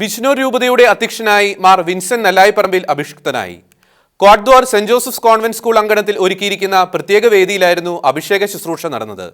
ബിഷ്ണൂർ രൂപതയുടെ അധ്യക്ഷനായി Mar Vincent Nellayiparambil അഭിഷിക്തനായി. Kotdwar Saint Joseph's convent school അങ്കണത്തിൽ ഒരുക്കിയിരിക്കുന്ന പ്രത്യേക വേദിയിലായിരുന്നു അഭിഷേക ശുശ്രൂഷ നടന്നത്.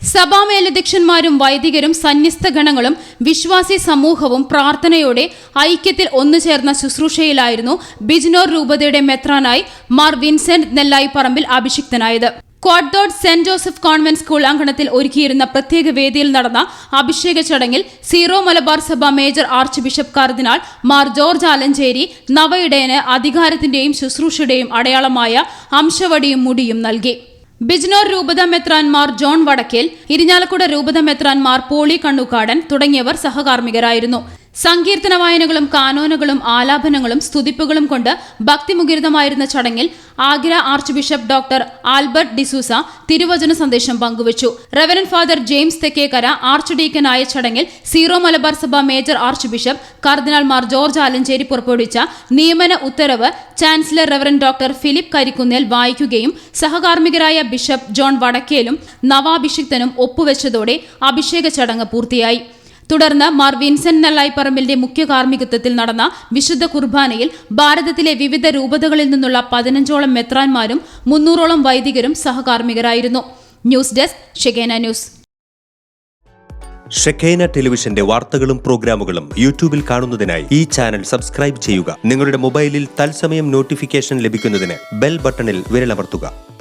സഭാമേലധ്യക്ഷന്മാരും വൈദികരും സന്യസ്ത ഗണങ്ങളും വിശ്വാസി സമൂഹവും പ്രാർത്ഥനയോടെ ഐക്യത്തിൽ ഒന്നു ചേർന്ന ശുശ്രൂഷയിലായിരുന്നു ബിജ്നോർ രൂപതയുടെ മെത്രാനായി മാർ വിൻസെന്റ് നെല്ലായി പറമ്പിൽ അഭിഷിക്തനായത്. Kotdwar Saint Joseph convent school അങ്കണത്തിൽ ഒരുക്കിയിരുന്ന പ്രത്യേക വേദിയിൽ നടന്ന അഭിഷേക ചടങ്ങിൽ സീറോ മലബാർ സഭ മേജർ ആർച്ച് ബിഷപ്പ് കർദിനാൾ മാർ ജോർജ് ആലഞ്ചേരി നവയിടയന് അധികാരത്തിന്റെയും ശുശ്രൂഷയുടെയും അടയാളമായ അംശവടിയും മുടിയും നൽകി. ബിജ്നോർ രൂപത മെത്രാൻമാർ ജോൺ വടക്കേൽ ഇരിഞ്ഞാലക്കുട രൂപത മെത്രാൻമാർ പോളി കണ്ണുകാടൻ തുടങ്ങിയവർ സഹകാർമ്മികരായിരുന്നു. സങ്കീർത്തന വായനകളും കാനോനുകളും ആലാപനങ്ങളും സ്തുതിപ്പുകളും കൊണ്ട് ഭക്തിമുഖരിതമായിരുന്ന ചടങ്ങിൽ Agra arch bishop doctor Albert D'Souza തിരുവചന സന്ദേശം പങ്കുവച്ചു. Reverend father James Thekkekara arch ഡീക്കനായ ചടങ്ങിൽ സീറോ മലബാർ സഭ മേജർ ആർച്ച് ബിഷപ്പ് കർദിനാൾമാർ ജോർജ് ആലഞ്ചേരി പുറപ്പെടുവിച്ച നിയമന ഉത്തരവ് chancellor reverend doctor Philip Karikkunnel വായിക്കുകയും സഹകാർമ്മികരായ ബിഷപ്പ് ജോൺ വടക്കേലും നവാഭിഷിക്തനും ഒപ്പുവെച്ചതോടെ അഭിഷേക ചടങ്ങ് പൂർത്തിയായി. തുടർന്ന് മാർ വിൻസെന്റ് നെല്ലായിപ്പറമ്പിലിന്റെ മുഖ്യ കാർമ്മികത്വത്തിൽ നടന്ന വിശുദ്ധ കുർബാനയിൽ ഭാരതത്തിലെ വിവിധ രൂപതകളിൽ നിന്നുള്ള പതിനഞ്ചോളം മെത്രാന്മാരും മുന്നൂറോളം വൈദികരും സഹകാർമ്മികരായിരുന്നു. News desk news. ഷെക്കൈന ടെലിവിഷന്റെ വാർത്തകളും പ്രോഗ്രാമുകളും യൂട്യൂബിൽ കാണുന്നതിനായി ഈ ചാനൽ സബ്സ്ക്രൈബ് ചെയ്യുക. നിങ്ങളുടെ മൊബൈലിൽ തത്സമയം നോട്ടിഫിക്കേഷൻ ലഭിക്കുന്നതിന് ബെൽ ബട്ടണിൽ വിരലമർത്തുക.